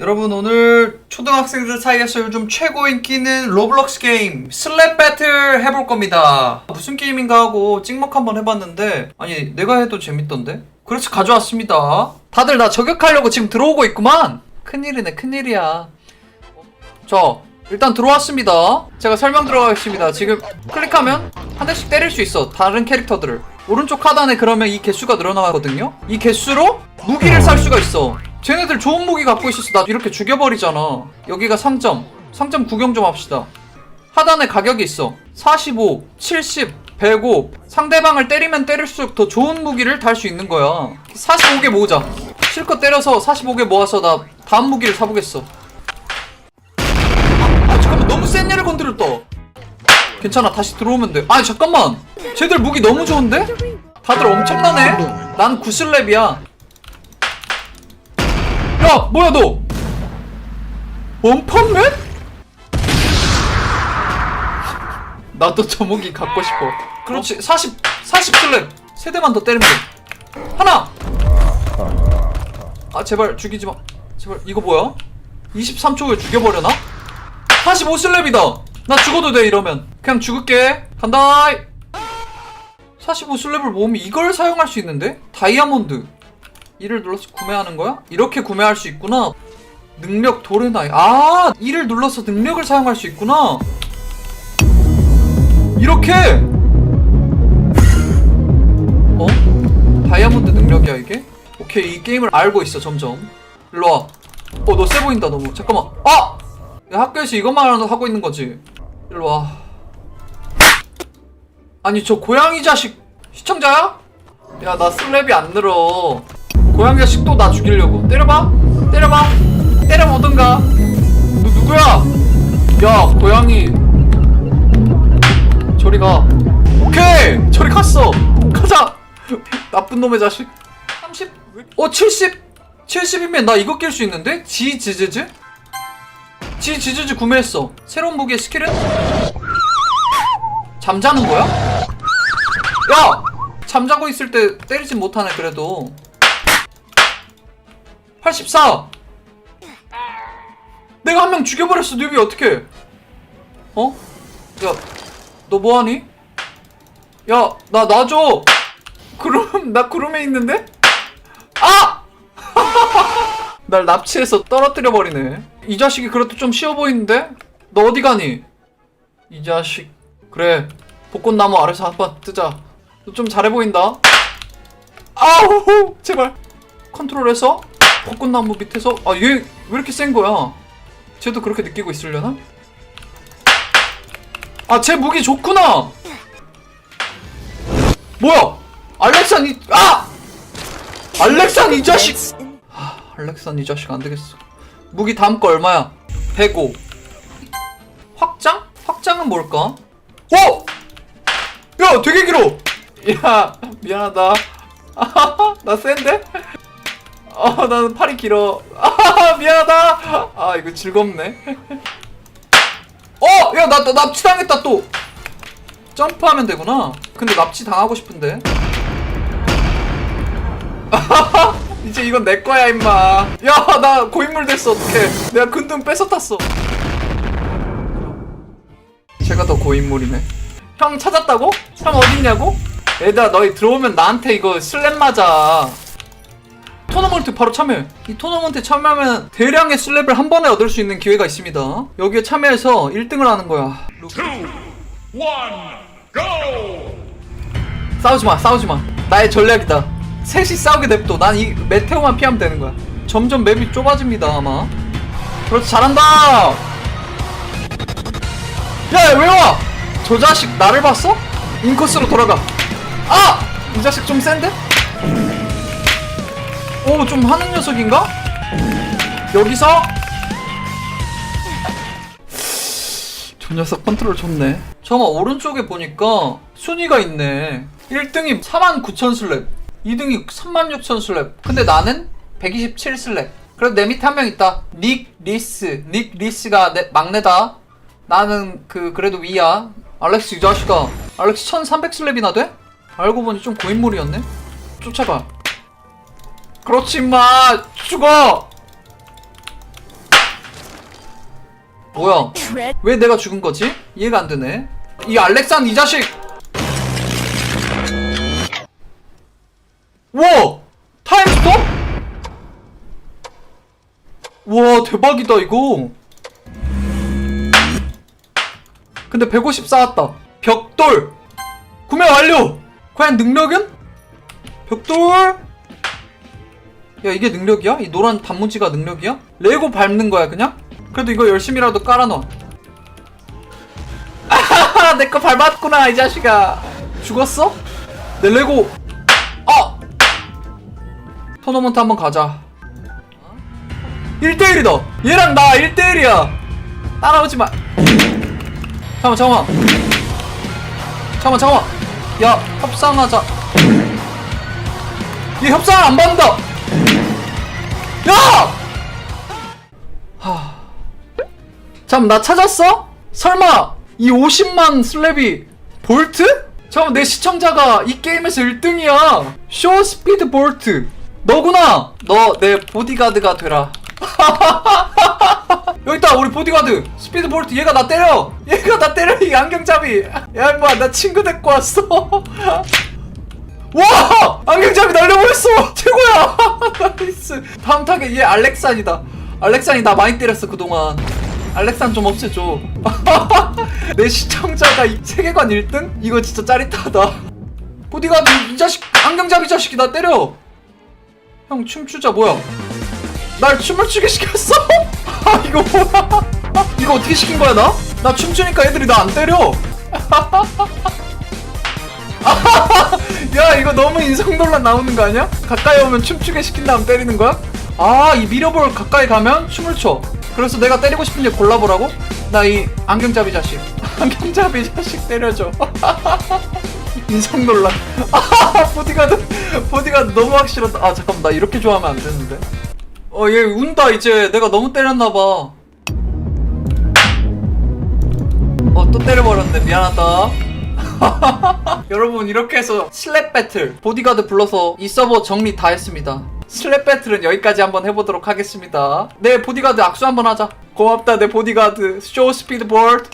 여러분 오늘 초등학생들 사이에서 요즘 최고 인기는 로블록스 게임 슬랩 배틀 해볼 겁니다. 무슨 게임인가 하고 찍먹 한번 해봤는데 아니 내가 해도 재밌던데? 그래서 가져왔습니다. 다들 나 저격하려고 지금 들어오고 있구만! 큰일이네 큰일이야. 자 일단 들어왔습니다. 제가 설명 들어가겠습니다. 지금 클릭하면 한 대씩 때릴 수 있어 다른 캐릭터들을. 오른쪽 하단에 그러면 이 개수가 늘어나거든요? 이 개수로 무기를 살 수가 있어 쟤네들 좋은 무기 갖고 있어서 나 이렇게 죽여버리잖아. 여기가 상점. 상점 구경 좀 합시다. 하단에 가격이 있어. 45, 70, 105 상대방을 때리면 때릴수록 더 좋은 무기를 달 수 있는 거야. 45개 모으자. 실컷 때려서 45개 모아서 나 다음 무기를 사보겠어. 아 잠깐만. 너무 센 애를 건드렸다. 괜찮아. 다시 들어오면 돼. 아니 잠깐만. 쟤들 무기 너무 좋은데? 다들 엄청나네? 난 구슬랩이야 야 뭐야 너? 원펀맨? 나도 저 무기 갖고 싶어. 그렇지 40 40 슬랩 세 대만 더 때리면 돼. 하나! 아 제발 죽이지 마. 제발 이거 뭐야? 23초 후에 죽여버려나? 45 슬랩이다. 나 죽어도 돼 이러면. 그냥 죽을게. 간다 45 슬랩을 모으면 이걸 사용할 수 있는데? 다이아몬드 이를 눌러서 구매하는 거야? 이렇게 구매할 수 있구나. 능력 도레나이. 아 이를 눌러서 능력을 사용할 수 있구나. 이렇게! 어? 다이아몬드 능력이야 이게? 오케이 이 게임을 알고 있어 점점. 일로 와. 어 너 세 보인다 너무. 잠깐만. 아! 야, 학교에서 이것만 하고 있는 거지. 일로 와. 아니 저 고양이 자식 시청자야? 야 나 슬랩이 안 늘어 고양이 자식 또 나 죽이려고 때려봐 때려봐 때려보든가 누, 누구야 야 고양이 저리 가 오케이 저리 갔어 가자 나쁜 놈의 자식 30? 어 70? 70이면 나 이거 낄 수 있는데? 지지즈즈? 지지즈즈 구매했어 새로운 무기의 스킬은? 잠자는 거야? 야! 잠자고 있을 때 때리진 못하네 그래도 84! 내가 한 명 죽여버렸어 뉴비 어떡해 어? 야 너 뭐하니? 야 나 놔줘 구름 나 구름에 있는데? 아! 날 납치해서 떨어뜨려 버리네 이 자식이 그래도 좀 쉬워 보이는데? 너 어디 가니? 이 자식 그래 벚꽃나무 아래서 한번 뜨자 너 좀 잘해 보인다 아우 제발 컨트롤해서 벚꽃나무 밑에서 아 얘 왜 이렇게 센 거야 쟤도 그렇게 느끼고 있으려나? 아 쟤 무기 좋구나 뭐야 알렉산 이 아! 알렉산 이 자식 아, 알렉산 이 자식 안 되겠어 무기 다음 거 얼마야 105 확장? 확장은 뭘까? 오! 야 되게 길어 야 미안하다 나 센데? 아 나는 팔이 길어. 아 미안하다. 아 이거 즐겁네. 어! 야나 나 납치당했다 또. 점프하면 되구나. 근데 납치 당하고 싶은데. 이제 이건 내 거야 임마. 야 나 고인물 됐어 어떡해. 내가 근둔 뺏어 탔어. 제가 더 고인물이네. 형 찾았다고? 형 어딨냐고? 얘들아 너희 들어오면 나한테 이거 슬랩 맞아 토너먼트 바로 참여해 이 토너먼트에 참여하면 대량의 슬랩을 한 번에 얻을 수 있는 기회가 있습니다 여기에 참여해서 1등을 하는 거야 one, go! 싸우지 마 싸우지 마 나의 전략이다 셋이 싸우게 냅둬 난 이 메테오만 피하면 되는 거야 점점 맵이 좁아집니다 아마 그렇지 잘한다 야 왜 와? 저 자식 나를 봤어? 인코스로 돌아가 아! 이 자식 좀 센데? 오 좀 하는 녀석인가? 여기서 저 녀석 컨트롤 좋네. 잠깐만 오른쪽에 보니까 순위가 있네. 1등이 49,000 슬랩, 2등이 36,000 슬랩. 근데 나는 127 슬랩. 그래도 내 밑에 한 명 있다. 닉 리스. 닉 리스가 내 막내다. 나는 그 그래도 위야. 알렉스 이 자식아. 알렉스 1,300 슬랩이나 돼? 알고 보니 좀 고인물이었네. 쫓아가. 그렇지 마 죽어! 뭐야? 왜 내가 죽은 거지? 이해가 안 되네. 이 알렉산 이 자식! 와! 타임스톱? 와 대박이다 이거. 근데 150 쌓았다. 벽돌! 구매 완료! 과연 능력은? 벽돌 야 이게 능력이야? 이 노란 단무지가 능력이야? 레고 밟는 거야 그냥? 그래도 이거 열심히라도 깔아놔. 아하하 내 거 밟았구나 이 자식아. 죽었어? 내 레고. 아! 토너먼트 한번 가자. 1대1이다. 얘랑 나 1대1이야. 따라오지 마. 잠깐만 잠깐만. 잠깐만 잠깐만. 야 협상하자. 얘 협상을 안 받는다 야! 하... 잠깐 나 찾았어? 설마 이 50만 슬랩이 볼트? 잠깐 내 시청자가 이 게임에서 1등이야 쇼 스피드 볼트 너구나 너 내 보디가드가 되라 여기 있다 우리 보디가드 스피드 볼트 얘가 나 때려 얘가 나 때려 이 안경잡이 야 임마 나 친구 데리고 왔어 와! 안경잡이 날려버렸어! 최고야! 나이스! 다음 타겟 얘 알렉산이다. 알렉산이 나 많이 때렸어, 그동안. 알렉산 좀 없애줘. 내 시청자가 이 세계관 1등? 이거 진짜 짜릿하다. 보디가드, 이 자식, 안경잡이 자식이 나 때려! 형, 춤추자, 뭐야? 날 춤을 추게 시켰어? 아, 이거 뭐야? 이거 어떻게 시킨 거야, 나? 나 춤추니까 애들이 나 안 때려! 야 이거 너무 인성 논란 나오는 거 아니야? 가까이 오면 춤추게 시킨 다음 때리는 거야? 아이 미러볼 가까이 가면 춤을 춰. 그래서 내가 때리고 싶은 애 골라보라고? 나 이 안경잡이 자식. 안경잡이 자식 때려줘. 인성 논란 아 보디가드 보디가드 너무 확실하다. 아 잠깐만 나 이렇게 좋아하면 안 되는데. 어 얘 운다 이제. 내가 너무 때렸나봐. 어 또 때려버렸네. 미안하다 여러분 이렇게 해서 슬랩 배틀 보디가드 불러서 이 서버 정리 다 했습니다. 슬랩 배틀은 여기까지 한번 해보도록 하겠습니다. 내 보디가드 악수 한번 하자. 고맙다 내 보디가드. 쇼 스피드 보드